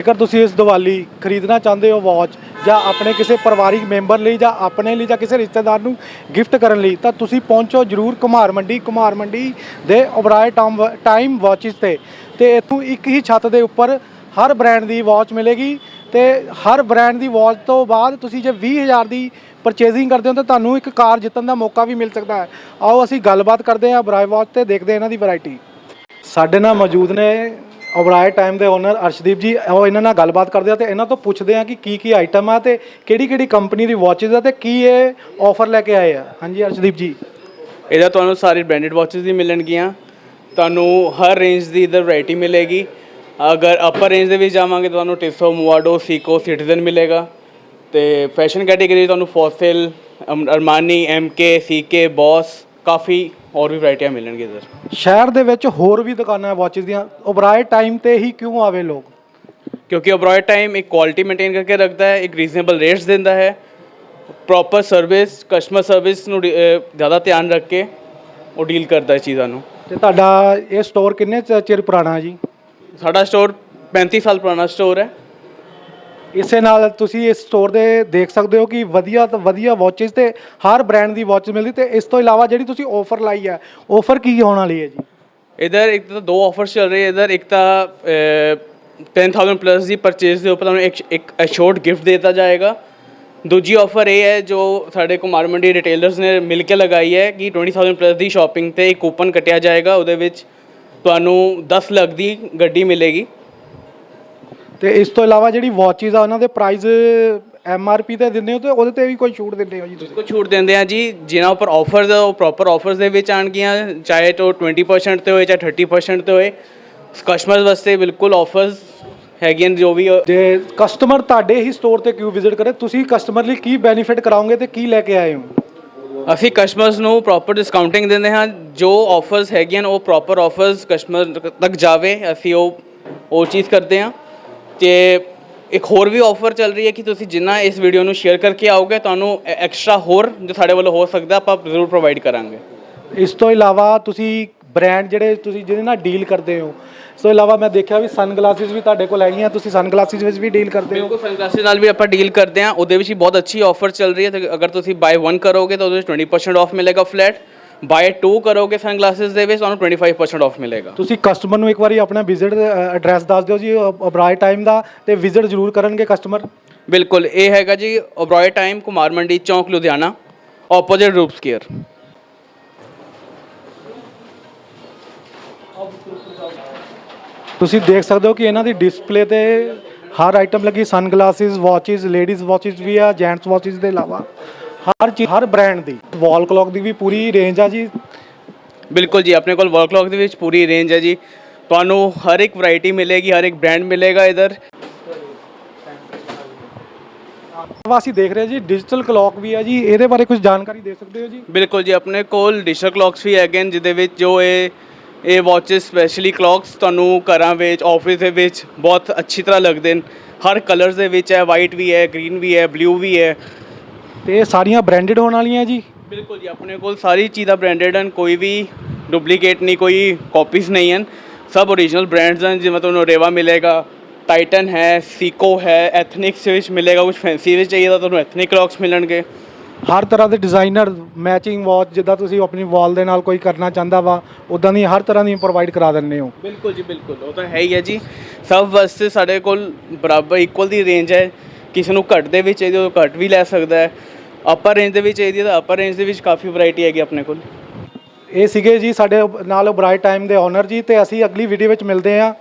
ਜੇਕਰ ਤੁਸੀਂ ਇਸ ਦੀਵਾਲੀ ਖਰੀਦਣਾ ਚਾਹੁੰਦੇ ਹੋ ਵਾਚ ਜਾਂ ਆਪਣੇ ਕਿਸੇ ਪਰਿਵਾਰਿਕ ਮੈਂਬਰ ਲਈ ਜਾਂ ਆਪਣੇ ਲਈ ਜਾਂ ਕਿਸੇ ਰਿਸ਼ਤੇਦਾਰ ਨੂੰ ਗਿਫਟ ਕਰਨ ਲਈ, ਤਾਂ ਤੁਸੀਂ ਪਹੁੰਚੋ ਜਰੂਰ ਕੁਮਾਰ ਮੰਡੀ ਕੁਮਾਰ ਮੰਡੀ ਦੇ ਓਬਰਾਏ ਟਾਈਮ ਟਾਈਮ ਵਾਚਿਸ ਤੇ। ਤੇ ਇੱਥੋਂ ਇੱਕ ਹੀ ਛੱਤ ਦੇ ਉੱਪਰ ਹਰ ਬ੍ਰਾਂਡ ਦੀ ਵਾਚ ਮਿਲੇਗੀ ਤੇ ਹਰ ਬ੍ਰਾਂਡ ਦੀ ਵਾਚ ਤੋਂ ਬਾਅਦ ਤੁਸੀਂ ਜੇ 20000 ਦੀ ਪਰਚੇਜ਼ਿੰਗ ਕਰਦੇ ਹੋ ਤਾਂ ਤੁਹਾਨੂੰ ਇੱਕ ਕਾਰ ਜਿੱਤਣ ਦਾ ਮੌਕਾ ਵੀ ਮਿਲ ਸਕਦਾ ਹੈ। ਆਓ ਅਸੀਂ ਗੱਲਬਾਤ ਕਰਦੇ ਹਾਂ ਬਰਾਏ ਵਾਚ ਤੇ ਦੇਖਦੇ ਹਾਂ ਇਹਨਾਂ ਦੀ ਵੈਰਾਈਟੀ ਸਾਡੇ ਨਾਲ ਮੌਜੂਦ ਨੇ ਓਬਰਾਏ ਟਾਈਮ ਦੇ ਓਨਰ ਅਰਸ਼ਦੀਪ ਜੀ, ਉਹ ਇਹਨਾਂ ਨਾਲ ਗੱਲਬਾਤ ਕਰਦੇ ਆ ਤੇ ਇਹਨਾਂ ਤੋਂ ਪੁੱਛਦੇ ਆ ਕਿ ਕੀ ਕੀ ਆਈਟਮ ਆ ਤੇ ਕਿਹੜੀ ਕਿਹੜੀ ਕੰਪਨੀ ਦੀ ਵਾਚਸ ਆ ਤੇ ਕੀ ਇਹ ਆਫਰ ਲੈ ਕੇ ਆਏ ਆ। ਹਾਂਜੀ ਅਰਸ਼ਦੀਪ ਜੀ। ਇਹਦਾ ਤੁਹਾਨੂੰ ਸਾਰੀ ਬ੍ਰਾਂਡਡ ਵਾਚਸ ਵੀ ਮਿਲਣਗੀਆਂ। ਤੁਹਾਨੂੰ ਹਰ ਰੇਂਜ ਦੀ ਇਧਰ ਵੈਰਾਈਟੀ ਮਿਲੇਗੀ। ਅਗਰ ਅਪਰ ਰੇਂਜ ਦੇ ਵਿੱਚ ਜਾਵਾਂਗੇ ਤੁਹਾਨੂੰ ਟਿਸੋ ਮੋਵਾਡੋ ਸੀਕੋ ਸਿਟੀਜ਼ਨ ਮਿਲੇਗਾ। ਤੇ ਫੈਸ਼ਨ ਕੈਟੇਗਰੀ ਤੁਹਾਨੂੰ Fossil Armani MK CK Boss ਕਾਫੀ ਹੋਰ ਵੀ ਵੈਰਾਈਟੀਆਂ ਮਿਲਣਗੀਆਂ ਇਧਰ। ਸ਼ਹਿਰ ਦੇ ਵਿੱਚ ਹੋਰ ਵੀ ਦੁਕਾਨਾਂ ਵਾਚਸ ਦੀਆਂ ਓਬਰਾਏ ਟਾਈਮ ਤੇ ਹੀ ਕਿਉਂ ਆਵੇ ਲੋਕ? ਕਿਉਂਕਿ ਅਬਰੋਡ ਟਾਈਮ ਇੱਕ ਕੁਆਲਿਟੀ ਮੇਨਟੇਨ ਕਰਕੇ ਰੱਖਦਾ ਹੈ ਇੱਕ ਰੀਜ਼ਨੇਬਲ ਰੇਟਸ ਦਿੰਦਾ ਹੈ। ਪ੍ਰੋਪਰ ਸਰਵਿਸ ਕਸਟਮਰ ਸਰਵਿਸ ਨੂੰ ਡੀ- ਅਹ ਜ਼ਿਆਦਾ ਧਿਆਨ ਰੱਖ ਕੇ ਉਹ ਡੀਲ ਕਰਦਾ ਹੈ ਚੀਜ਼ਾਂ ਨੂੰ। ਤੇ ਤੁਹਾਡਾ ਇਹ ਸਟੋਰ ਕਿੰਨੇ ਚ- ਚਿਰ ਪੁਰਾਣਾ ਹੈ ਜੀ? ਸਾਡਾ ਸਟੋਰ 35 ਸਾਲ ਪੁਰਾਣਾ ਸਟੋਰ ਹੈ। ਇਸੇ ਨਾਲ ਤੁਸੀਂ ਇਸ ਸਟੋਰ ਦੇ ਦੇਖ ਸਕਦੇ ਹੋ ਕਿ ਵਧੀਆ ਤੋਂ ਵਧੀਆ ਵਾਚਸ ਤੇ ਹਰ ਬ੍ਰਾਂਡ ਦੀ ਵਾਚ ਮਿਲਦੀ ਤੇ ਇਸ ਤੋਂ ਇਲਾਵਾ ਜਿਹੜੀ ਤੁਸੀਂ ਆਫਰ ਲਾਈ ਹੈ ਆਫਰ ਕੀ ਹੋਣ ਵਾਲੀ ਹੈ ਜੀ? ਇਧਰ ਇੱਕ ਤਾਂ ਦੋ ਆਫਰਸ ਚੱਲ ਰਹੇ ਇਧਰ ਇੱਕ ਤਾਂ ਅਹ, 10000 ਪਲੱਸ ਦੀ ਪਰਚੇਸ ਦੇ ਉੱਪਰ ਤੁਹਾਨੂੰ ਇੱਕ ਇੱਕ ਅਸ਼ੋਰਡ ਗਿਫਟ ਦਿੱਤਾ ਜਾਏਗਾ। ਦੂਜੀ ਆਫਰ ਇਹ ਹੈ ਜੋ ਸਾਡੇ ਕੁਮਾਰ ਮੰਡੀ ਰਿਟੇਲਰਸ ਨੇ ਮਿਲ ਕੇ ਲਗਾਈ ਹੈ ਕਿ 20000 ਪਲੱਸ ਦੀ ਸ਼ਾਪਿੰਗ ਤੇ ਇੱਕ ਕੂਪਨ ਕੱਟਿਆ ਜਾਏਗਾ ਉਹਦੇ ਵਿੱਚ ਤੁਹਾਨੂੰ 10 ਲੱਖ ਦੀ ਗੱਡੀ ਮਿਲੇਗੀ। ਤੇ ਇਸ ਤੋਂ ਇਲਾਵਾ ਜਿਹੜੀ ਵਾਚਸ ਆ ਉਹਨਾਂ ਦੇ ਪ੍ਰਾਈਸ ਐਮ ਆਰ ਪੀ ਤੇ ਦਿੰਦੇ ਹੋ ਤੇ ਉਹਦੇ ਤੇ ਵੀ ਕੋਈ ਛੂਟ ਦਿੰਦੇ ਹੋ ਜੀ ਤੁਸੀਂ? ਕੋ ਛੂਟ ਦਿੰਦੇ ਆ ਜੀ। ਜਿਨ੍ਹਾਂ ਉੱਪਰ ਆਫਰਸ ਆ ਉਹ ਪ੍ਰੋਪਰ ਆਫਰਸ ਦੇ ਵਿੱਚ ਆਣਗੀਆਂ ਚਾਹੇ ਤੋ 20% ਤੇ ਹੋਏ ਚਾਹੇ 30% ਤੇ ਹੋਏ। ਕਸਟਮਰਸ ਵਾਸਤੇ ਬਿਲਕੁਲ ਆਫਰਸ ਹੈਗੀਆਂ ਜੋ ਵੀ ਜੇ ਕਸਟਮਰ ਤੁਹਾਡੇ ਹੀ ਸਟੋਰ ਤੇ ਕਿਉਂ ਵਿਜ਼ਿਟ ਕਰੇ ਤੁਸੀਂ ਕਸਟਮਰ ਲਈ ਕੀ ਬੈਨੀਫਿਟ ਕਰਾਓਗੇ ਤੇ ਕੀ ਲੈ ਕੇ ਆਏ ਹੋ? ਅਸੀਂ ਕਸਟਮਰਸ ਨੂੰ ਪ੍ਰੋਪਰ ਡਿਸਕਾਊਂਟਿੰਗ ਦਿੰਦੇ ਹਾਂ। ਜੋ ਆਫਰਸ ਹੈਗੀਆਂ ਉਹ ਪ੍ਰੋਪਰ ਆਫਰਸ ਕਸਟਮਰ ਤੱਕ ਜਾਵੇ। ਅਸੀਂ ਉਹ ਉਹ ਚੀਜ਼ ਕਰਦੇ ਹਾਂ। ਤੇ ਇੱਕ ਹੋਰ ਵੀ ਆਫਰ ਚੱਲ ਰਹੀ ਹੈ ਕਿ ਤੁਸੀਂ ਜਿੰਨਾ ਇਸ ਵੀਡੀਓ ਨੂੰ ਸ਼ੇਅਰ ਕਰਕੇ ਆਓਗੇ ਤੁਹਾਨੂੰ ਐਕਸਟਰਾ ਹੋਰ ਜੋ ਸਾਡੇ ਵੱਲੋਂ ਹੋ ਸਕਦਾ ਆਪਾਂ ਜ਼ਰੂਰ ਪ੍ਰੋਵਾਈਡ ਕਰਾਂਗੇ। ਇਸ ਤੋਂ ਇਲਾਵਾ ਤੁਸੀਂ ਬ੍ਰਾਂਡ ਜਿਹੜੇ ਤੁਸੀਂ ਜਿਹਦੇ ਨਾਲ ਡੀਲ ਕਰਦੇ ਹੋ ਇਸ ਤੋਂ ਇਲਾਵਾ ਮੈਂ ਦੇਖਿਆ ਵੀ ਸਨ ਗਲਾਸਿਸ ਵੀ ਤੁਹਾਡੇ ਕੋਲ ਹੈਗੀਆਂ ਤੁਸੀਂ ਸਨ ਗਲਾਸਿਸ ਵਿੱਚ ਵੀ ਡੀਲ ਕਰਦੇ ਹੋ। ਬਿਲਕੁਲ ਸਨਗਲਾਸਿਸ ਨਾਲ ਵੀ ਆਪਾਂ ਡੀਲ ਕਰਦੇ ਹਾਂ ਉਹਦੇ ਵਿੱਚ ਵੀ ਬਹੁਤ ਅੱਛੀ ਆਫਰ ਚੱਲ ਰਹੀ ਹੈ ਤੇ ਅਗਰ ਤੁਸੀਂ ਬਾਈ 1 ਕਰੋਗੇ ਤਾਂ ਉਹਦੇ ਵਿੱਚ 20% ਆਫ ਮਿਲੇਗਾ ਫਲੈਟ ਬਾਈ 2 ਕਰੋਗੇ ਸਨਗਲਾਸਿਸ ਦੇ ਵਿੱਚ ਤੁਹਾਨੂੰ 25% ਆਫ ਮਿਲੇਗਾ। ਤੁਸੀਂ ਕਸਟਮਰ ਨੂੰ ਇੱਕ ਵਾਰੀ ਆਪਣਾ ਵਿਜ਼ਿਟ ਐਡਰੈਸ ਦੱਸ ਦਿਓ ਜੀ ਅਬਰਾਏ ਟਾਈਮ ਦਾ ਤੇ ਵਿਜ਼ਿਟ ਜ਼ਰੂਰ ਕਰਨਗੇ ਕਸਟਮਰ ਬਿਲਕੁਲ ਇਹ ਹੈਗਾ ਜੀ ਓਬਰੋਏ ਟਾਈਮ ਕੁਮਾਰ ਮੰਡੀ ਚੌਂਕ ਲੁਧਿਆਣਾ ਆਪੋਜ਼ਿਟ ਰੂਪ ਸਕੇਅਰ ਤੁਸੀਂ ਦੇਖ ਸਕਦੇ ਹੋ ਕਿ ਇਹਨਾਂ ਦੀ ਡਿਸਪਲੇ ਤੇ ਹਰ ਆਈਟਮ ਲੱਗੀ sun glasses watches ladies watches ਵੀ ਆ ਜੈਂਟਸ ਵਾਚਸ ਦੇ ਇਲਾਵਾ। ਹਰ ਚੀਜ਼ ਹਰ ਬ੍ਰਾਂਡ ਦੀ। ਵਾਲ ਕਲੌਕ ਦੀ ਵੀ ਪੂਰੀ ਰੇਂਜ ਆ ਜੀ। ਬਿਲਕੁਲ ਜੀ ਆਪਣੇ ਕੋਲ ਵਾਲ ਕਲੌਕ ਦੇ ਵਿੱਚ ਪੂਰੀ ਰੇਂਜ ਹੈ ਜੀ। ਤੁਹਾਨੂੰ ਹਰ ਇੱਕ ਵੈਰਾਈਟੀ ਮਿਲੇਗੀ ਹਰ ਇੱਕ ਬ੍ਰਾਂਡ ਮਿਲੇਗਾ ਇਧਰ। ਵਾ ਅਸੀਂ ਦੇਖ ਰਹੇ ਹਾਂ ਜੀ ਡਿਜੀਟਲ ਕਲੌਕ ਵੀ ਆ ਜੀ। ਇਹਦੇ ਬਾਰੇ ਕੁਝ ਜਾਣਕਾਰੀ ਦੇ ਸਕਦੇ ਹੋ ਜੀ? ਬਿਲਕੁਲ ਜੀ ਆਪਣੇ ਕੋਲ ਡਿਜੀਟਲ ਕਲੌਕਸ ਵੀ ਹੈਗੇ ਨੇ ਜਿਹਦੇ ਵਿੱਚ ਜੋ ਇਹ ਇਹ ਵਾਚਸ ਸਪੈਸ਼ਲੀ ਕਲੌਕਸ ਤੁਹਾਨੂੰ ਘਰਾਂ ਵਿੱਚ ਆਫਿਸ ਦੇ ਵਿੱਚ ਬਹੁਤ ਅੱਛੀ ਤਰ੍ਹਾਂ ਲੱਗਦੇ ਨੇ। ਹਰ ਕਲਰਸ ਦੇ ਵਿੱਚ ਹੈ ਵਾਈਟ ਵੀ ਹੈ ਗ੍ਰੀਨ ਵੀ ਹੈ ਬਲੂ ਵੀ ਹੈ। ਤੇ ਇਹ ਸਾਰੀਆਂ ਬ੍ਰਾਂਡਡ ਹੋਣ ਵਾਲੀਆਂ ਜੀ? ਬਿਲਕੁਲ ਜੀ ਆਪਣੇ ਕੋਲ ਸਾਰੀ ਚੀਜ਼ਾਂ ਬ੍ਰਾਂਡਡ ਹਨ ਕੋਈ ਵੀ ਡੁਪਲੀਕੇਟ ਨਹੀਂ ਕੋਈ ਕਾਪੀਜ਼ ਨਹੀਂ ਹਨ। ਸਭ ਓਰੀਜਨਲ ਬ੍ਰਾਂਡਸ ਹਨ ਜਿਵੇਂ ਤੁਹਾਨੂੰ ਰੇਵਾ ਮਿਲੇਗਾ ਟਾਈਟਨ ਹੈ ਸੀਕੋ ਹੈ ਐਥਨਿਕਸ ਵਿੱਚ ਮਿਲੇਗਾ ਕੁਝ ਫੈਂਸੀ ਵਿੱਚ ਚਾਹੀਏ ਤਾਂ ਤੁਹਾਨੂੰ ਐਥਨਿਕ ਕਲੌਕਸ ਮਿਲਣਗੇ। ਹਰ ਤਰ੍ਹਾਂ ਦੇ ਡਿਜ਼ਾਈਨਰ ਮੈਚਿੰਗ ਵਾਚ ਜਿੱਦਾਂ ਤੁਸੀਂ ਆਪਣੀ ਵਾਲ ਦੇ ਨਾਲ ਕੋਈ ਕਰਨਾ ਚਾਹੁੰਦਾ ਵਾ ਉਦਾਂ ਦੀ ਹਰ ਤਰ੍ਹਾਂ ਦੀ ਪ੍ਰੋਵਾਈਡ ਕਰਾ ਦਿੰਦੇ ਹੋ। ਬਿਲਕੁਲ ਜੀ ਬਿਲਕੁਲ ਉਹ ਤਾਂ ਹੈ ਹੀ ਹੈ ਜੀ। ਸਭ ਵਾਸਤੇ ਸਾਡੇ ਕੋਲ ਬਰਾਬਰ ਇਕੁਅਲ ਦੀ ਰੇਂਜ ਹੈ। ਕਿਸੇ ਨੂੰ ਘੱਟ ਦੇ ਵਿੱਚ ਚਾਹੀਦੀ ਉਹ ਘੱਟ ਵੀ ਲੈ ਸਕਦਾ ਹੈ। ਅਪਰ ਰੇਂਜ ਦੇ ਵਿੱਚ ਚਾਹੀਦੀ ਹੈ ਤਾਂ ਅਪਰ ਰੇਂਜ ਦੇ ਵਿੱਚ ਕਾਫੀ ਵੈਰਾਈਟੀ ਹੈਗੀ ਆਪਣੇ ਕੋਲ। ਇਹ ਸੀਗੇ ਜੀ ਸਾਡੇ ਨਾਲ ਬ੍ਰਾਈਟ ਟਾਈਮ ਦੇ ਓਨਰ ਜੀ ਤੇ ਅਸੀਂ ਅਗਲੀ ਵੀਡੀਓ ਵਿੱਚ ਮਿਲਦੇ ਹਾਂ।